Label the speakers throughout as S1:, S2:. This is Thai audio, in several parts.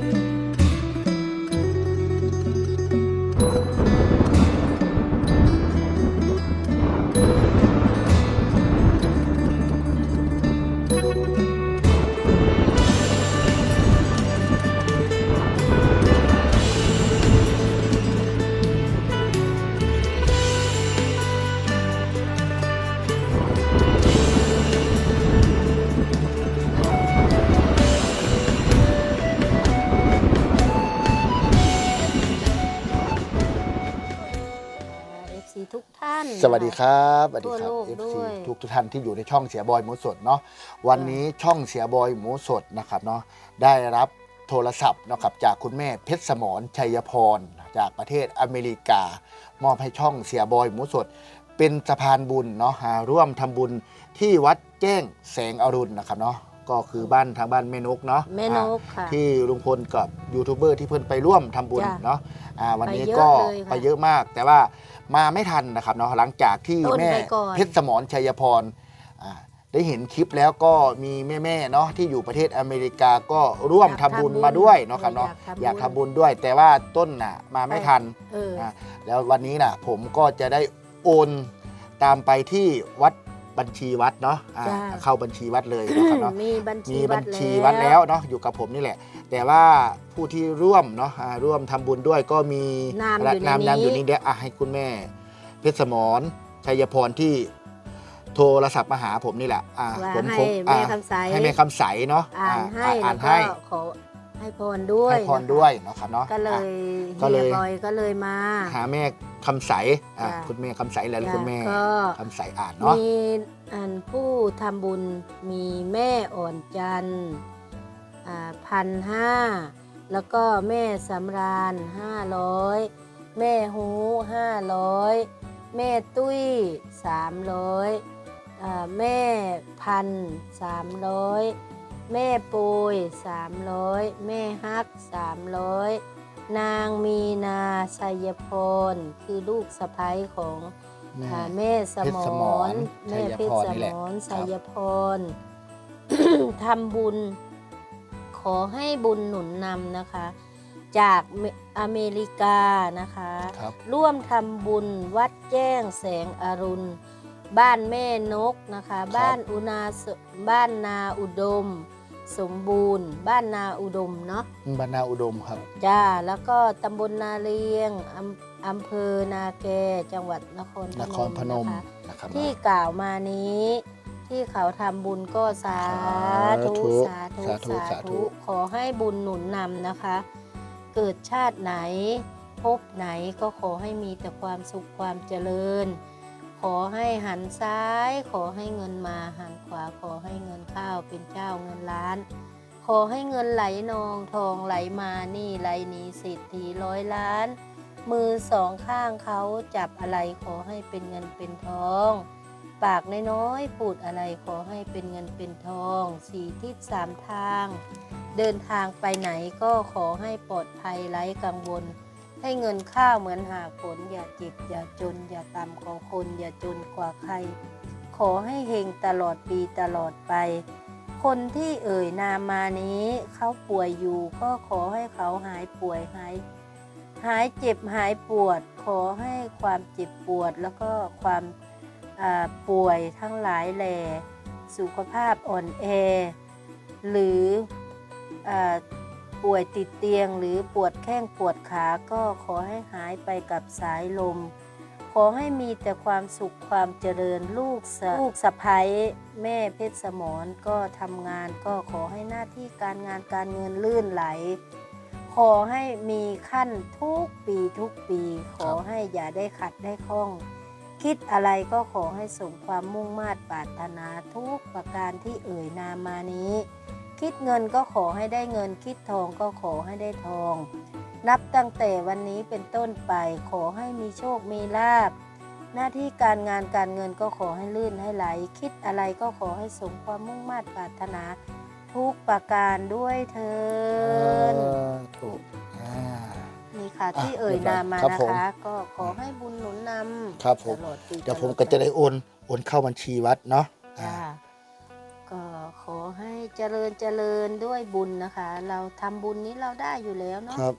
S1: Bye. สวัสดีครับสวัสดีครั
S2: ทั่
S1: บ
S2: วโลก
S1: FC
S2: ด้วย
S1: ทุกทุกท่านที่อยู่ในช่องเสียบอยหมูสดเนาะวันนี้ช่องเสียบอยหมูสดนะครับเนาะได้รับโทรศัพท์นะครับจากคุณแม่เพชรสมรชัยพรจากประเทศอเมริกา มอบให้ช่องเสียบอยหมูสด เป็นสะพานบุญเนาะหาร่วมทำบุญที่วัดแจ้งแสงอรุณนะครับเนาะ ก็คือบ้านทางบ้านแม่นกเนาะ
S2: แม่น
S1: อ่า
S2: กค่ะ
S1: ที่ลุงพลกับยูทูบเบอร์ที่เพิ่นไปร่วมทำบุญ
S2: จ้ะ
S1: เนาะอ่าวันนี้
S2: ไปเยอะ
S1: ก็
S2: เลยค่ะ
S1: ไปเยอะมาก แต่ว่ามาไม่ทันนะครับเนาะหลังจากที่
S2: ต้น
S1: แม่
S2: ไปก่อน
S1: เพชรสมรชัยพรอ่าได้เห็นคลิปแล้วก็มีแม่ๆเนาะที่อยู่ประเทศอเมริกาก็ร่วม
S2: อยาก
S1: ทำบุญ
S2: ทำบุญ
S1: มาด้วยเนาะครับเนาะ
S2: อ
S1: อยายา
S2: กก
S1: ทำ
S2: ทำบุ
S1: บุญ
S2: ญ
S1: ด้วย แต่ว่าต้นน่ะมาไม่ทัน
S2: เออ
S1: อะแล้ววันนี้น่ะผมก็จะได้โอนตามไปที่วัด บัญชีวัดเนาะอ่า
S2: จ้ะ
S1: เข้าบัญชีวัดเลยนะครับเนาะ
S2: มีบัญชี
S1: มี
S2: วั
S1: บั
S2: ด
S1: ญชีวัด
S2: แล้
S1: แล้ววเนาะอยู่กับผมนี่แหละ แต่ว่าผู้ที่ร่วมเนาะอ่าร่วมทำบุญด้วยก็มี
S2: นามอยู่ใน
S1: นามนาม
S2: นี้
S1: อยู่นี่เดี๋ยวอะให้คุณแม่ เพชรสมรชัยพรที่โทรศัพท์มาหาผมนี่แหละอ่า
S2: ว่า
S1: ผม
S2: ให้
S1: ผม
S2: แม่
S1: อ่า
S2: คำใส
S1: ให้แม่คำใสเนาะ
S2: อ่านให้
S1: อ่าน
S2: แล้วก็
S1: ให้
S2: ขอให้พรด้วย
S1: ให้พร
S2: นะคะ
S1: ด้วยเนาะครับเนาะ
S2: ก็เล
S1: อะ
S2: ย
S1: ก็เลย
S2: ฮีบอยก็เลยมา
S1: หาแม่ คำใสอะ
S2: จ้ะ
S1: คุณแม่คำใสแล้ว
S2: จ้ะ
S1: คุณแม่
S2: ก็
S1: คำใสอ่านเนาะ
S2: มีอันผู้ทำบุญมีแม่อ่อนจันทร์พันห้าแล้วก็แม่สำราญห้าร้อยแม่หูห้าร้อยแม่ตุ้ยสามร้อยแม่พันสามร้อยแม่ปุยสามร้อยแม่ฮักสามร้อย นางมีนาชัยพรคือลูกสะพ้ยของ
S1: แม่
S2: ค่ะแม่ส
S1: เพชร
S2: ม
S1: สม
S2: ร
S1: ร
S2: แม่เพชร
S1: ชั
S2: ส
S1: ยพรนี่แห
S2: ม
S1: ละ
S2: ร
S1: ครับ
S2: ชัยพรทำบุญ ขอให้บุญหนุนนำนะคะ จากเมอเมริกานะคะ
S1: ครับ
S2: ร่วมทำบุญวัดแจ้งแสงอรุณ บ้านแม่นกนะคะ บ้านอุนาสบ้านนาอุดม สมบูรณ์ บ้านนาอุดมเนาะ
S1: บรรณาอุดมครับ
S2: จ้า แล้วก็ตำบลนาเลียงอำอำเภอนาแกจังหวัดนคร
S1: นครพนม
S2: นะคะ
S1: นะครับ
S2: ที่กล่าวมานี้ ที่เขาทำบุญก็สาธุสาธุ
S1: สาธุ
S2: สา
S1: สาธุ
S2: ธุ ขอให้บุญหนุนนำนะคะ เกิดชาติไหน พบไหนก็ขอให้มีแต่ความสุขความเจริญ ขอให้หันซ้าย ขอให้เงินมาหันขวาขอให้เงินข้าวเป็นเจ้าเงินล้าน ขอให้เงินไหลนองทองไหลมานี่ไหลนีสิทธิร้อยล้าน มือสองข้างเขาจับอะไรขอให้เป็นเงินเป็นทอง ปากน้อยๆพูดอะไรขอให้เป็นเงินเป็นทองสี่ทิศสามทาง เดินทางไปไหนก็ขอให้ปลอดภัยไร้กังวล ให้เงินข้าวเหมือนหาผล อย่าเจ็บอย่าจน อย่าต่ำกว่าคน อย่าจนกว่าใคร ขอให้เฮงตลอดปีตลอดไป คนที่เอ่ยนามมานี้เขาป่วยอยู่ ก็ขอให้เขาหายป่วยหายหายเจ็บหายปวด ขอให้ความเจ็บปวด แล้วก็ความป่วยทั้งหลายแหล่สุขภาพอ่อนแอ หรืออ ป่วยติดเตียงหรือปวดแข้งปวดขาก็ขอให้หายไปกับสายลม ขอให้มีแต่ความสุขความเจริญลูกสะลูกสะพ้ยแม่เพชรสมรก็ทำงานก็ขอให้หน้าที่การงานการเงินลื่นไหล ขอให้มีขั้นทุกปีทุกปี ขอให้อย่าได้ขัดได้ข้อง คิดอะไรก็ขอให้สมความมุ่งมา่ปรารถนาทุกประการที่เอ่ยนามมานี้ คิดเงินก็ขอให้ได้เงิน คิดทองก็ขอให้ได้ทอง นับตั้งแต่วันนี้เป็นต้นไปขอให้มีโชคมีลาบ หน้าที่การงานการเงินก็ขอให้ลื่นให้ไหล คิดอะไรก็ขอให้สมความมุ่งมา่ปรารถนา ทุกประการด้วยเถิน
S1: ถูกอ่า
S2: นี่ค่ะ
S1: อะ
S2: ที่เอ่ยนามมา
S1: ครับ
S2: นะ
S1: ผม
S2: คะ ก็ขอให้บุญหนุนนำ
S1: ครับผม
S2: ตลอดปี
S1: เดี๋ยวผม
S2: ตลอ
S1: ก็จะได้โอนโอนเข้าบัญชีวัดเนาะอ่า
S2: จ้าก็ ขอให้เจริญเจริญด้วยบุญนะคะ เราทำบุญนี้เราได้อยู่แล้วเนาะ
S1: ครับ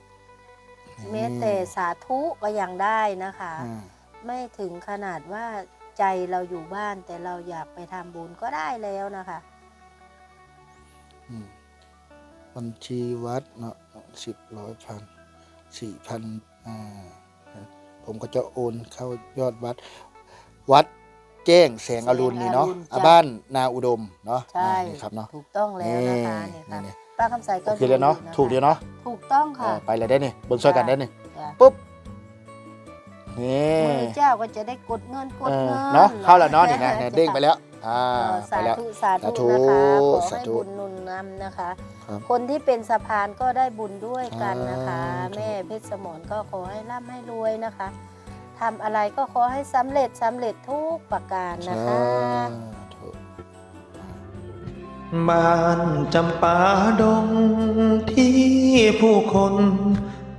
S2: แม้แต่สาธุก็ยังได้นะคะ
S1: อ่า
S2: ไม่ถึงขนาดว่าใจเราอยู่บ้านแต่เราอยากไปทำบุญก็ได้แล้วนะคะ
S1: อืมบัญชีวัดเนาะสิบร้อยพันสี่พันอ่าผมก็จะโอนเข้ายอดวัด วัด แจ้งแสงอรุณนี่เนาะ
S2: แสงอรุณ
S1: อะ
S2: จ้ะ
S1: บ้านนาอุดมเนาะ
S2: ใช่
S1: อ่านี่ครับเนาะ
S2: ถูกต้องแล้วนะคะนี่ค่ะ
S1: นี่
S2: ป้าคำใสก็
S1: โอเคเลยเนาะ
S2: ดูอยู่ค
S1: ถูกเดียวเนาะ
S2: ถูกต้อง
S1: เอ
S2: ค่ะ
S1: อไปเลยได้นี่เบิ่งช่วยกันได้นี่
S2: จ้ะ
S1: ปุ๊บนี่
S2: มือเจ้าก็จะได้กดเงินกด
S1: เออ
S2: เงิน
S1: เนาะเข้าแล้วเนาะนี่นะเนี่ยเด้งไปแล้วอ่า
S2: เออ
S1: ไป
S2: สา
S1: แล้ว
S2: ธุสา
S1: สาธุ
S2: ธุนะคะขอ
S1: สา
S2: ให้
S1: ธุ
S2: บุญหนุนนำนะคะ
S1: ครับ
S2: คนที่เป็นสะพานก็ได้บุญด้วยกันนะคะ
S1: สาธุ
S2: แม่เพชรสมรก็ขอให้ร่ำให้รวยนะคะ ทำอะไรก็ขอให้สำเร็จสำเร็จทุกประการนะคะ
S3: บ้านจำปาดงที่ผู้คน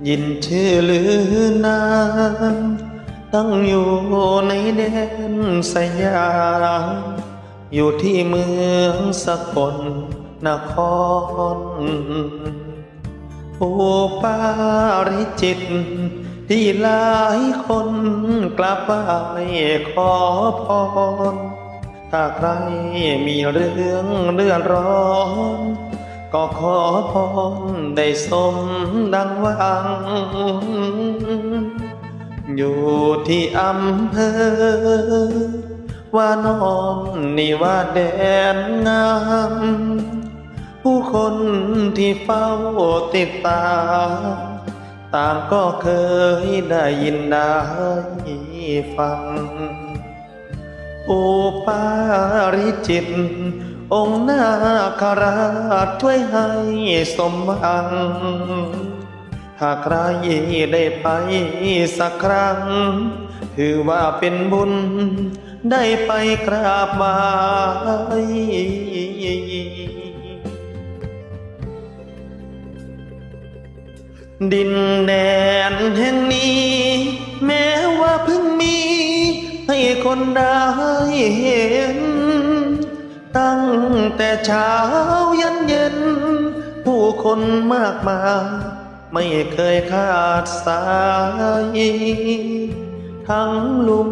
S3: ยินชื่อลือนามตั้งอยู่ในแดนสยามอยู่ที่เมืองสกลนคร ผู้ปาริจิต ที่หลายคนกลับไปขอพร ถ้าใครมีเรื่องเดือดร้อน ก็ขอพรได้สมดังหวัง อยู่ที่อำเภอ ว่านอนนี่ว่าแดนงามผู้คนที่เฝ้าติดตาม ต่างก็เคยได้ยินได้ฟังโอปาริจิต องค์นาคราชช่วยให้สมหวังถ้าใครได้ไปสักครั้ง ถือว่าเป็นบุญได้ไปกราบไหว้ ดินแดนแห่งนี้ แม้ว่าเพิ่งมี ให้คนได้เห็น ตั้งแต่เช้ายันเย็น ผู้คนมากมายไม่เคยขาดสาย ทั้งลุง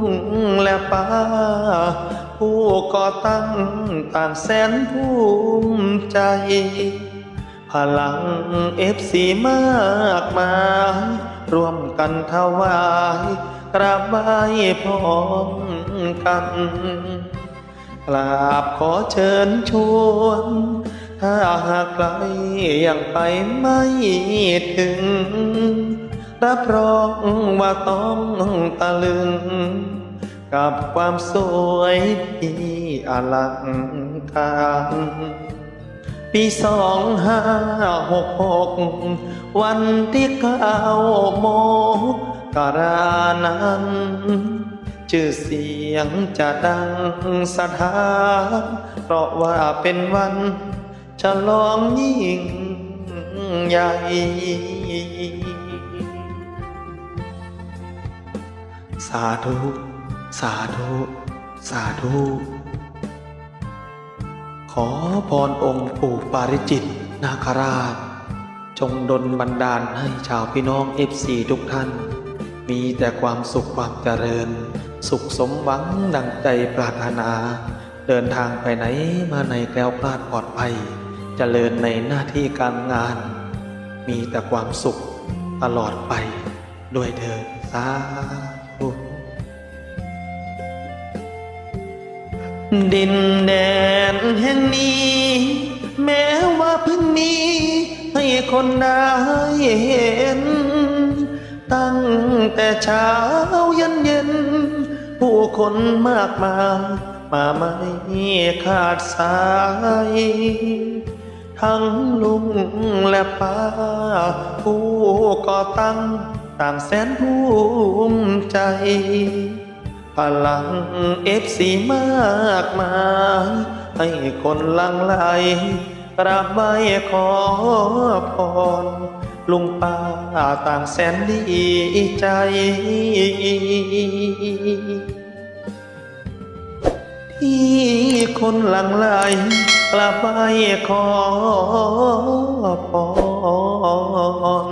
S3: และป้า ผู้ก่อตั้งต่างแสนภูมิใจ พลังเอฟซีมากมายร่วมกันถวายกราบไหว้พร้อมกันกราบขอเชิญชวน ถ้าหากใครยังไปไม่ถึง รับรองว่าต้องตะลึง กับความสวยที่อลังการ ปีสองห้าหกหกวันที่เก้าโมกรานั้น ชื่อเสียงจะดังสถานเพราะว่าเป็นวันฉลองยิ่งใหญ่สาธุ สาธุ สาธุ ขอพรองค์ปู่ปาริจิตนาคราช จงดลบันดาลให้ชาวพี่น้องเอฟซีทุกท่าน มีแต่ความสุขความเจริญ สุขสมหวังดังใจปรารถนา เดินทางไปไหนมาไหนแคล้วคลาดปลอดภัยเจริญในหน้าที่การงาน มีแต่ความสุขตลอดไปด้วยเถิดสาธุ ดินแดนแห่งนี้ แม้ว่าเพิ่งมี ให้คนได้เห็น ตั้งแต่เช้ายันเย็น ผู้คนมากมายมาไม่ขาดสาย ทั้งลุงและป้า ผู้ก่อตั้งต่างแสนภูมิใจ พลังเอฟซีมากมายให้คนลังไหลกราบไหว้ขอพรลุงป้าต่างแสนดีใจ ที่คนหลังไหลกราบไหว้ขอพร